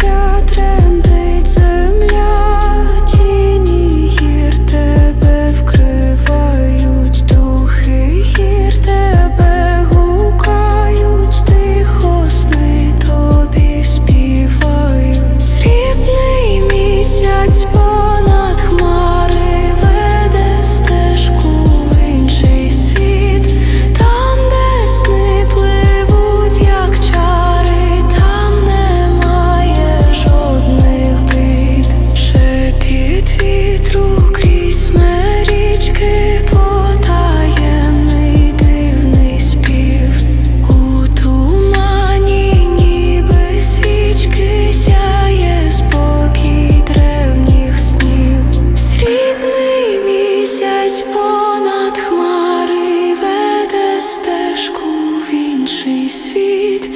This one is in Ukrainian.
життя Місяць понад хмари веде стежку в інший світ.